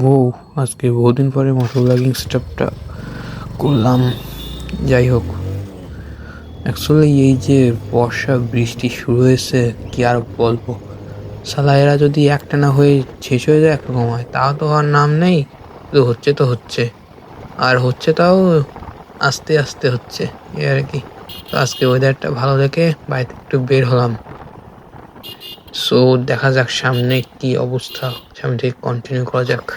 বউ, আজকে বহুদিন পরে মোটর ব্লগিং সেটআপটা করলাম। যাই হোক অ্যাকচুয়ালি এই যে বর্ষা, বৃষ্টি শুরু হয়েছে, কি আর বলব? সালা এরা যদি একটা না হয়ে শেষ হয়ে যায় একরকম হয় তাও তো আর নাম নেই তো হচ্ছে তো হচ্ছে। আর হচ্ছে তাও আস্তে আস্তে হচ্ছে। এই আর কি। তো আজকে ওয়েদারটা ভালো দেখে বাড়িতে একটু বের হলাম। সো দেখা যাক সামনে কি অবস্থা। সামনে থেকে কন্টিনিউ করা যাক।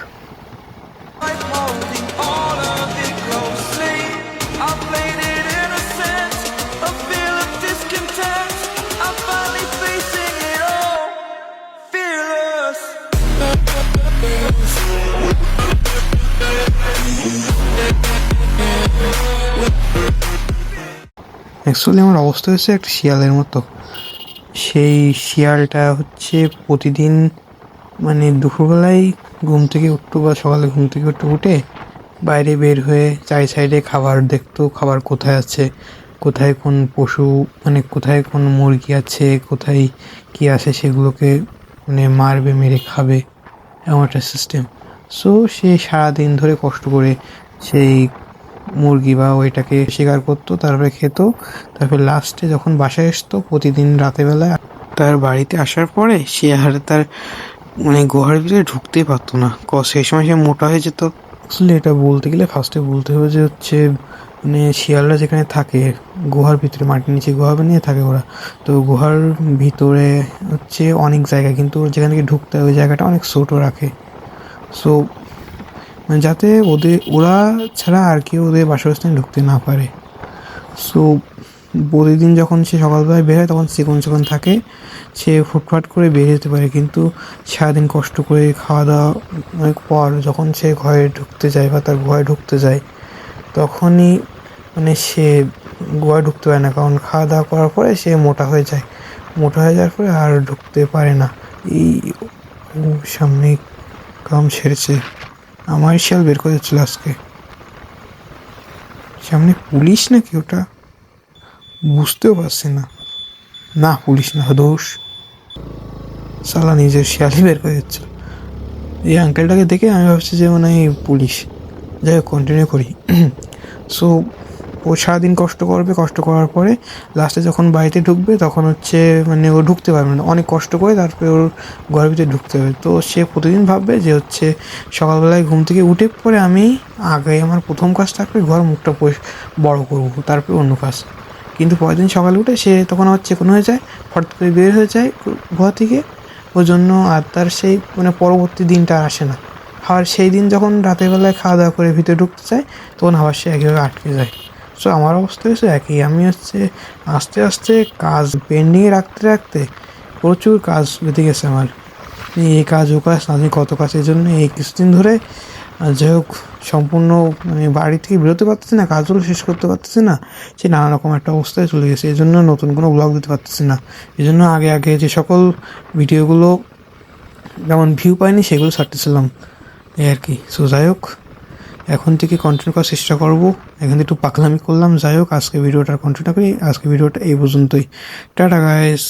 অ্যাকচুয়ালি আমার অবস্থা হয়েছে একটা শিয়ালের মতো। সেই শিয়ালটা হচ্ছে প্রতিদিন মানে দুপুরবেলায় ঘুম থেকে উঠতো বা সকালে ঘুম থেকে উঠতে উঠে বাইরে বের হয়ে চারি সাইডে খাবার দেখতো, খাবার কোথায় আছে, কোথায় কোন পশু মানে কোথায় কোন মুরগি আছে, কোথায় কি আছে সেগুলোকে মানে মারবে, মেরে খাবে, এমন একটা সিস্টেম সো সে সারাদিন ধরে কষ্ট করে সেই মুরগি বা ওইটাকে শিকার করতো, তারপরে খেত। তারপরে লাস্টে যখন বাসায় আসতো, প্রতিদিন রাতেবেলা তার বাড়িতে আসার পরে সে আর তার মানে গুহার ভিতরে ঢুকতেই পারতো না। ক সেই সময় সে মোটা হয়ে যেত। আসলে এটা বলতে গেলে ফার্স্টে বলতে হবে যে হচ্ছে মানে শিয়ালরা যেখানে থাকে, গুহার ভিতরে, মাটির নিচে গুহা বানিয়ে থাকে ওরা। তো গুহার ভিতরে হচ্ছে অনেক জায়গা, কিন্তু যেখান থেকে ঢুকতে হয়, ওই জায়গাটা অনেক ছোটো রাখে। সো মানে যাতে ওদের, ওরা ছাড়া আর কেউ ওদের বাসস্থানে ঢুকতে না পারে। সো প্রতিদিন যখন সে সকালবেলায় বের হয়, তখন চিকন চিকন থাকে, সে ফুটফাট করে বেরিয়ে যেতে পারে। কিন্তু সারাদিন কষ্ট করে খাওয়া দাওয়া পর যখন সে ঘরে ঢুকতে যায় বা তার ঘরে ঢুকতে যায়, তখনই মানে সে গোয়া ঢুকতে পারে না। কারণ খাওয়া দাওয়া করার পরে সে মোটা হয়ে যায়। মোটা হয়ে যাওয়ার পরে আর ঢুকতে পারে না। এই সামনে কাম সেরেছে। আমার শিয়াল বের করে যাচ্ছিল আজকে। সামনে পুলিশ নাকি ওটা? বুঝতেও পারছি না। না, পুলিশ না, দোষ। সালা নিজের শিয়ালই বের করে দিচ্ছিল এই আঙ্কেলটাকে দেখে আমি ভাবছি যে মানে পুলিশ। যাই হোক কন্টিনিউ করি। সো ও সারাদিন কষ্ট করবে, কষ্ট করার পরে লাস্টে যখন বাড়িতে ঢুকবে তখন হচ্ছে মানে ও ঢুকতে পারবে না। অনেক কষ্ট করে তারপরে ওর ঘরের ভিতরে ঢুকতে হবে। তো সে প্রতিদিন ভাববে যে হচ্ছে সকালবেলায় ঘুম থেকে উঠে পরে আমি আগে আমার প্রথম কাজ থাকবে ঘর মুখটা বড় করব, তারপরে অন্য কাজ। কিন্তু পরের দিন সকালে উঠে সে তখন আবার চেকন হয়ে যায়, হঠাৎ করে বের হয়ে যায় ঘর থেকে। ওই জন্য আর তার সেই মানে পরবর্তী দিনটা আর আসে না। আবার সেই দিন যখন রাতের বেলায় খাওয়া দাওয়া করে ভিতরে ঢুকতে চায়, তখন আবার সে একইভাবে আটকে যায়। সো আমার অবস্থা হচ্ছে একই। আমি হচ্ছে আস্তে আস্তে কাজ পেন্ডিংয়ে রাখতে রাখতে প্রচুর কাজ বেঁধে গেছে আমার। এই কাজ, ও কাজ, আমি কত কাজ এই জন্য এই কিছুদিন ধরে যাই হোক, সম্পূর্ণ মানে বাড়ি থেকে বেরোতে পারতেছি না, কাজগুলো শেষ করতে পারতেছি না সে নানা রকম একটা অবস্থায় চলে গেছে। এই জন্য নতুন কোনো ব্লগ দিতে পারতেছি না। এই জন্য আগে আগে যে সকল ভিডিওগুলো যেমন ভিউ পাইনি, সেগুলো ছাড়তেছিলাম। এই আর কি। সো যাই হোক এখন থেকে কন্টিনিউ করার চেষ্টা করব। এখান একটু পাকলামি করলাম। যাই হোক, আজকে ভিডিওটা কন্টিনিউ করি। আজকে ভিডিওটা এই পর্যন্তই। Tata guys